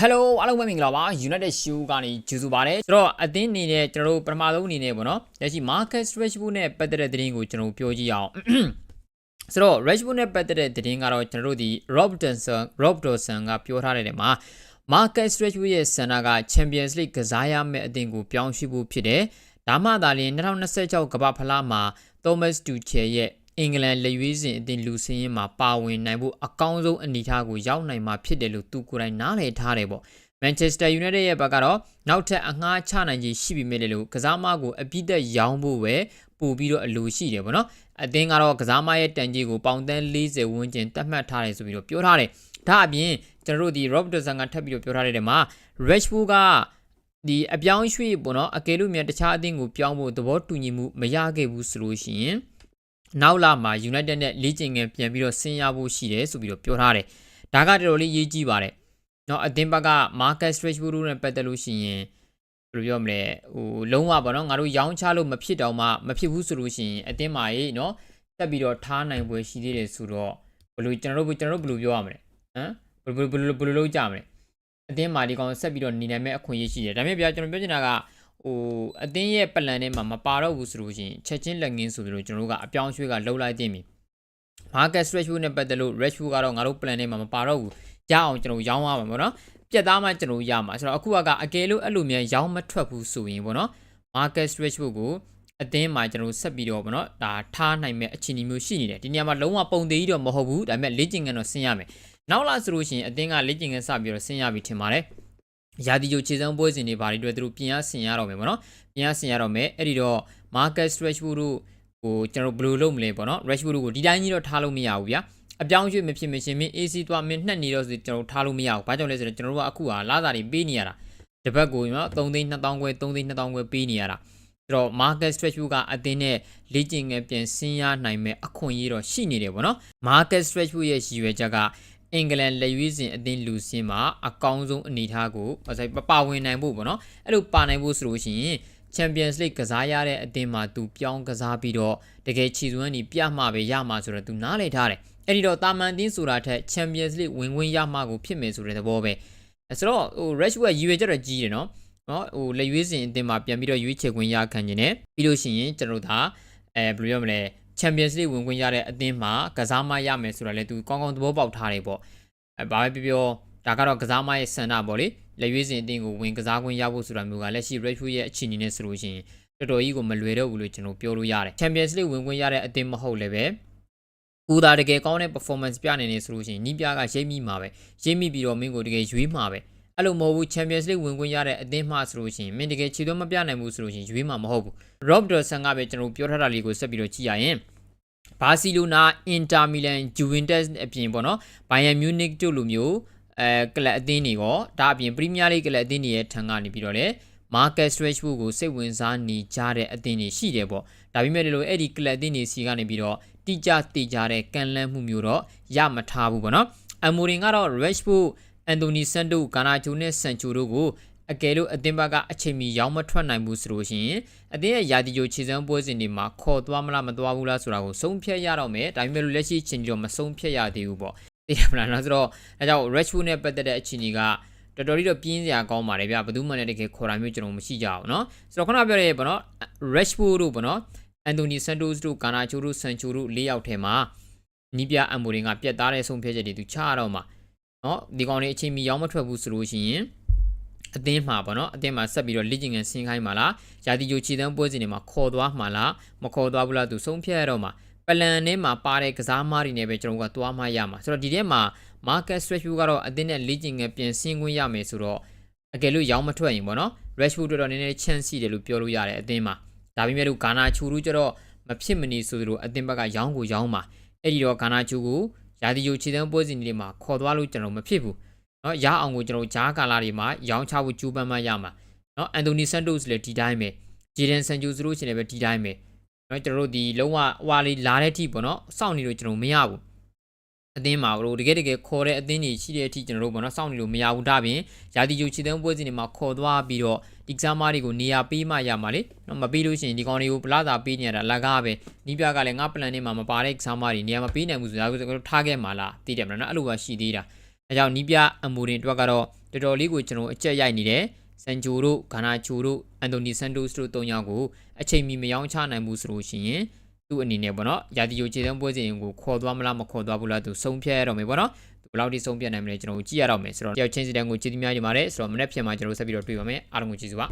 Hello အားလုံးပဲမင်္ဂလာပါ United Show ကနေကြိုဆိုပါရစေကျွန်တော်အသင်းအနေနဲ့ကျွန်တော်တို့ပထမဆုံးအနေနဲ့ပေါ့နော်လက်ရှိ market stretchable နဲ့ပတ်သက်တဲ့သတင်းကိုကျွန်တော်တို့ပြောကြည့်အောင်ဆိုတော့ Rashford နဲ့ပတ်သက်တဲ့သတင်းကတော့ကျွန်တော်တို့ဒီ Rob Dawson Rob Dawson ကပြောထားတဲ့နေမှာ market stretchable ရဲ့ဆန္ဒက Champions League ကစားရမယ့်အသင်းကိုပြောင်းရွှေ့ဖို့ဖြစ်တယ်ဒါမှသာလျှင်2026ကမ္ဘာဖလားမှာ Thomas Tuchel ရဲ့ အင်္ဂလန်လက်ရွေးစင်အသင်းလူစင်းရင်မှာပါဝင်နိုင်ဖို့အကောင်းဆုံးအနေအထားကိုရောက်နိုင်မှာဖြစ်တယ်လို့သူကိုယ်တိုင်နားလည်ထားတယ်ပေါ့ Manchester United ရဲ့ဘက်ကတော့နောက်ထပ်အငှားချနိုင်ခြင်းရှိပြီမဲ့လေလို့ကစားမကိုအပြည့်သက်ရောင်းဖို့ပဲပို့ပြီးတော့အလိုရှိတယ်ပေါ့နော်အသင်းကတော့ကစားမရဲ့တန်ကြီးကိုပေါင်တန်း40ဝန်းကျင်တတ်မှတ်ထားတယ်ဆိုပြီးတော့ပြောထားတယ်ဒါအပြင်ကျွန်တော်တို့ဒီ Robertson ကထပ်ပြီးတော့ပြောထားတဲ့နေရာမှာ Rashford ကဒီအပြောင်းရွှေ့ပေါ့နော်အကယ်လို့မြန်တခြားအသင်းကိုပြောင်းဖို့သဘောတူညီမှုမရခဲ့ဘူးဆိုလို့ရှိရင် နောက်လာမှာ United နဲ့လေ့ကျင့်ငယ်ပြန်ပြီးတော့ဆင်းရဖို့ရှိတယ်ဆိုပြီးတော့ပြောထားတယ်။ဒါကတော်တော်လေးရေးကြည့်ပါတယ်။နော်အသင်းဘက်က Marcus Rashford နဲ့ပတ်သက်လို့ရှိရင်ဘယ်လိုပြောမလဲဟိုလုံးဝပါတော့ငါတို့ရောင်းချလို့မဖြစ်တော့မှမဖြစ်ဘူးဆိုလို့ရှိရင်အသင်းမာရေးနော်တက်ပြီးတော့ထားနိုင်ပွဲရှိသေးတယ်ဆိုတော့ဘယ်လိုကျွန်တော်တို့ကျွန်တော်တို့ဘယ်လိုပြောရမလဲဟမ်ဘယ်လိုဘယ်လိုဘယ်လိုလုပ်ကြမလဲအသင်းမာဒီကောင်ဆက်ပြီးတော့နေနိုင်မဲ့အခွင့်အရေးရှိတယ်။ဒါပေမဲ့ပြကျွန်တော်ပြောချင်တာက ဟိုအသင်းရဲ့ပလန်ထဲမှာမပါတော့ဘူးဆိုလို့ရှိရင်ချက်ချင်းလက်ငင်းဆိုပြီးတော့ကျွန်တော်တို့ကအပြောင်းရွှေ့ကလှုပ်လိုက်တင်ပြီ market stretchable နဲ့ပတ်သက်လို့ rashford ကတော့ငါတို့ plan ထဲမှာမပါတော့ဘူးရအောင်ကျွန်တော်ရောင်းရမှာပေါ့နော်ပြက်သားမှကျွန်တော်ရမှာဆိုတော့အခုကအကယ်လို့အဲ့လိုမျိုးရောင်းမထွက်ဘူးဆိုရင်ပေါ့နော် market stretchable ကိုအသင်းမှာကျွန်တော်ဆက်ပြီးတော့ဗောနော်ဒါထားနိုင်မဲ့အခြေအနေမျိုးရှိနေတယ်ဒီနေရာမှာလုံးဝပုံသေးကြီးတော့မဟုတ်ဘူးဒါပေမဲ့လေ့ကျင့်ခန်းတော့ဆင်းရမယ်နောက်လာဆိုလို့ရှိရင်အသင်းကလေ့ကျင့်ခန်းစပြီးတော့ဆင်းရပြီထင်ပါတယ် ရာသီကျိုခြေစမ်းပွဲစဉ်တွေဘာတွေတွေ့သူတို့ပြင်ရဆင်ရတော့မယ်ဗောနော်ပြင်ရဆင်ရတော့မယ်အဲ့ဒီတော့ market stretchable တို့ဟိုကျွန်တော်ဘယ်လိုလုပ်မလဲပေါ့နော် rashford တို့ကိုဒီတိုင်းကြီးတော့ထားလို့မရဘူးဗျာအပြောင်းရွှေ့မဖြစ်မရှင်မင်း AC သွားမင်းနှက်နေတော့ဆိုကျွန်တော်ထားလို့မရဘူးဘာကြောင့်လဲဆိုတော့ကျွန်တော်တို့ကအခုဟာလာစာတွေပေးနေရတာတစ်ပတ်ကိုနော်3သိန်း2000ခွဲ3သိန်း2000ခွဲပေးနေရတာဆိုတော့ market stretch ကအတင်းနဲ့လေ့ကျင့်ငယ်ပြန်ဆင်းရနိုင်မဲ့အခွင့်အရေးတော့ရှိနေတယ်ပေါ့နော် market stretch ရဲ့ရည်ရွယ်ချက်က အင်္ဂလန်လက်ရွေးစင်အသင်းလူစင်းမှာအကောင်းဆုံးအနေအထားကိုပါဝင်နိုင်ဖို့ပေါ့နော်အဲ့လိုပါနိုင်ဖို့ဆိုလို့ရှိရင် Champions League ကစားရတဲ့အသင်းမှာသူပြောင်းကစားပြီးတော့တကယ်ချီစွမ်းနေပြမှပဲရမှာဆိုတော့သူနားလည်ထားတယ်အဲ့ဒီတော့တာမန်တင်းဆိုတာထက် Champions League ဝင်ဝင်ရမှာကိုဖြစ်မယ်ဆိုတဲ့သဘောပဲအဲ့ဆိုတော့ဟို Rashford ရည်ရွယ်ချက်တော့ကြီးတယ်နော်နော်ဟိုလက်ရွေးစင်အသင်းမှာပြန်ပြီးတော့ရွေးချယ်ခွင့်ရခံနေတယ်ပြီးလို့ရှိရင်ကျွန်တော်တို့ဒါအဲဘယ်လိုပြောမလဲ Champions League ဝင်ခွင့်ရတဲ့အသင်းမှာကစားမရမယ်ဆိုတာလေသူကောင်းကောင်းသဘောပေါက်ထားတယ်ပေါ့အဲဘာပဲပြောပြောဒါကတော့ကစားမရဲ့ဆန္ဒပေါ့လေလက်ရွေးစင်အသင်းကိုဝင်ကစားခွင့်ရဖို့ဆိုတာမျိုးကလက်ရှိ Rashford ရဲ့အခြေအနေနဲ့ဆိုလို့ရှိရင်တော်တော်ကြီးကိုမလွယ်တော့ဘူးလို့ကျွန်တော်ပြောလို့ရတယ် Champions League ဝင်ခွင့်ရတဲ့အသင်းမဟုတ်လည်းပဲကိုသာတကယ်ကောင်းတဲ့ performance ပြနေနေဆိုလို့ရှိရင်နီးပြကရိပ်မိမှာပဲရိပ်မိပြီးတော့မင်းကိုတကယ်ရွေးမှာပဲ အဲ့လိုမဟုတ်ဘူး Champions League ဝင်ခွင့်ရတဲ့အသင်းမှဆိုလို့ရှိရင်မင်းတကယ်ခြေသွင်းမပြနိုင်ဘူးဆိုလို့ရှိရင်ရွေးမှာမဟုတ်ဘူး Rob Dawson ကပဲကျွန်တော်ပြောထားတာလေးကိုဆက်ပြီးတော့ကြည့်ရရင်ဘာစီလိုနာအင်တာမီလန်ဂျူဝင်တက်အပြင်ပေါ့နော်ဘိုင်ယန်မြူးနစ်တို့လိုမျိုးအဲကလပ်အသင်းတွေရောဒါအပြင်ပရီးမီးယားလိဂ်ကလပ်အသင်းတွေရဲ့ထံကနေပြီးတော့လေ market stretch ဖို့ကိုစိတ်ဝင်စားနေကြတဲ့အသင်းတွေရှိတယ်ပေါ့ဒါပေမဲ့လို့အဲ့ဒီကလပ်အသင်းတွေစီကနေပြီးတော့တိကျတိကျတဲ့ကန်လန်းမှုမျိုးတော့ရမထားဘူးပေါ့နော်အမိုရင်ကတော့ Rashford အန်တိုနီဆန်တိုဂါနာဂျိုနဲ့ဆန်ချိုတို့ကိုအကယ်လို့အသင်းဘက်ကအချိန်မီရောင်းမထွက်နိုင်ဘူးဆိုလို့ရှိရင်အသင်းရဲ့ယာတီဂျိုခြေစမ်းပွဲစဉ်တွေမှာခေါ်သွားမလားမသွားဘူးလားဆိုတာကိုဆုံးဖြတ်ရတော့မယ်ဒါပေမဲ့လို့လက်ရှိချိန်ကြီးတော့မဆုံးဖြတ်ရသေးဘူးပေါ့သိရမလားနော်ဆိုတော့အဲကြောင့် Rashford နဲ့ပတ်သက်တဲ့အခြေအနေကတော်တော်လေးတော့ပြင်းစရာကောင်းပါတယ်ဗျဘယ်သူမှလည်းတကယ်ခေါ်တာမျိုးကျွန်တော်မရှိကြဘူးเนาะဆိုတော့ခုနပြောရဲပေါ့နော် Rashford တို့ပေါ့နော် Anthony Santos တို့ Garnacho တို့ Sancho တို့၄ယောက်ထဲမှာနီးပြအမ်မိုရင်ကပြတ်သားတဲ့ဆုံးဖြတ်ချက်တွေသူချရတော့မှာ နော်ဒီကောင်တွေအချိန်မီရောင်းမထွက်ဘူးဆိုလို့ရှိရင်အသင်းမှာပေါ့နော်အသင်းမှာဆက်ပြီးတော့လေ့ကျင့်ခန်းဆင်းခိုင်းမှာလားယာတီယိုခြေတန်းပွဲစဉ်တွေမှာခေါ်သွားမှာလားမခေါ်သွားဘူးလားသူဆုံးဖြတ်ရတော့မှာပလန်ထဲမှာပါတဲ့ကစားမားတွေနဲ့ပဲကျွန်တော်ကသွားမှရမှာဆိုတော့ဒီထဲမှာ market stretch ကတော့အသင်းနဲ့လေ့ကျင့်ခန်းပြင်ဆင်ခွင့်ရမယ်ဆိုတော့အကယ်လို့ရောင်းမထွက်ရင်ပေါ့နော် Rashford တော်တော်နည်းနည်း chance ရှိတယ်လို့ပြောလို့ရတယ်အသင်းမှာဒါပေမဲ့လို့ဂါနာချူရူကျတော့မဖြစ်မနေဆိုသလိုအသင်းဘက်ကရောင်းကိုရောင်းမှာအဲ့ဒီတော့ဂါနာချူကို ယာတီယိုခြေတန်းပွဲစဉ်တွေမှာခေါ်သွားလို့ကျွန်တော်မဖြစ်ဘူးเนาะရအောင်ကိုကျွန်တော်ဂျားကာလာတွေမှာရောင်းချဖို့ကြိုးပမ်းမှရမှာเนาะအန်တိုနီဆန်တိုစ်လည်းဒီတိုင်းပဲဂျီဒန်ဆန်ဂျူဆိုလို့ရှိရင်လည်းဒီတိုင်းပဲเนาะကျွန်တော်တို့ဒီလုံးဝဟွာလေးလာတဲ့အထိပေါ့เนาะစောင့်နေလို့ကျွန်တော်မရဘူး အသင်းမှာတို့တကယ်တကယ်ခေါ်တဲ့အသင်းတွေရှိတဲ့အထိကျွန်တော်တို့ပေါ့နော်စောင့်နေလို့မရဘူးဒါပြင်ယာတီဂျူချီတန်းပွဲစဉ်တွေမှာခေါ်သွားပြီးတော့ဒီကစားမတွေကိုနေရာပေးမှရမှာလေနော်မပေးလို့ရှိရင်ဒီကောင်တွေကိုပလာသာပေးနေရတာအလကားပဲနီးပြကလည်းငါပလန်နဲ့မှာမပါတဲ့ကစားမတွေနေရာမပေးနိုင်ဘူးဆိုတာကိုထားခဲ့မှာလားသိတယ်မလားနော်အဲ့လိုပါရှိသေးတာအဲကြောင့်နီးပြအမူရင်အတွက်ကတော့တော်တော်လေးကိုကျွန်တော်အကြက်ရိုက်နေတယ်ဆန်ဂျိုတို့ဂါနာချိုတို့အန်တိုနီဆန်တိုစ်တို့၃ယောက်ကိုအချိန်မီမယောင်းချနိုင်ဘူးဆိုလို့ရှိရင် သူ့အနေနဲ့ပေါ့နော်ရာဒီယိုခြေတန်းပွဲစဉ်ကိုခေါ်သွားမလားမခေါ်သွားဘူးလားသူဆုံးဖြတ်ရတော့မယ်ပေါ့နော်သူဘယ်လောက်ထိဆုံးဖြတ်နိုင်မလဲကျွန်တော်ကြည့်ရတော့မယ်ဆိုတော့တယောက်ချင်းစီတန်းကိုကြည့်သမျှနေပါတယ်ဆိုတော့မနေ့ပြန်မှာကျွန်တော်ဆက်ပြီးတော့တွေ့ပါမယ်အားလုံးကိုကျေးဇူးပါ